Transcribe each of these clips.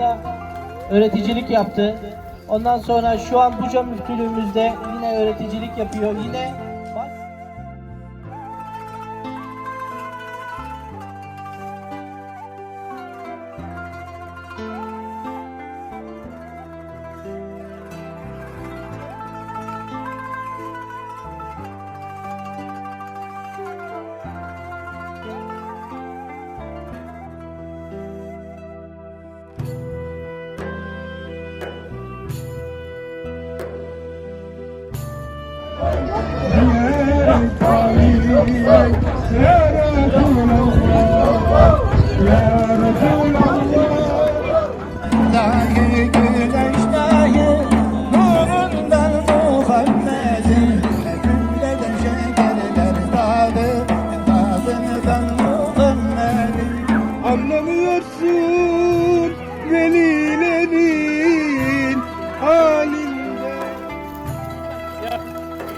Buca'da öğreticilik yaptı. Ondan sonra şu an Buca müftülüğümüzde yine öğreticilik yapıyor. Yine Yeah.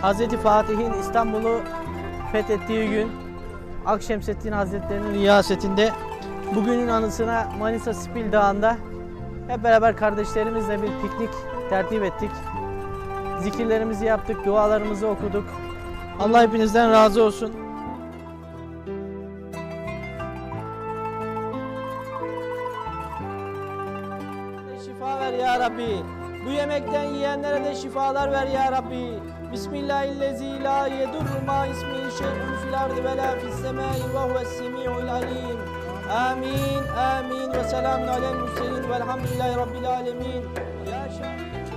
Hazreti Fatih'in İstanbul'u fethettiği gün Akşemseddin Hazretleri'nin riyasetinde bugünün anısına Manisa Spil Dağı'nda hep beraber kardeşlerimizle bir piknik tertip ettik. Zikirlerimizi yaptık, dualarımızı okuduk. Allah hepinizden razı olsun. Şifa ver ya Rabbi. Bu yemekten yiyenlere de şifalar ver ya Rabbi. Bismillahirrahmanirrahim. La yedurru ma ismihi şey'un fil ardı ve la fis semai ve huves semi'ul alim. Amin. Amin. Ve selamun alel murselin velhamdülillahi rabbil alemin. Ya Şah-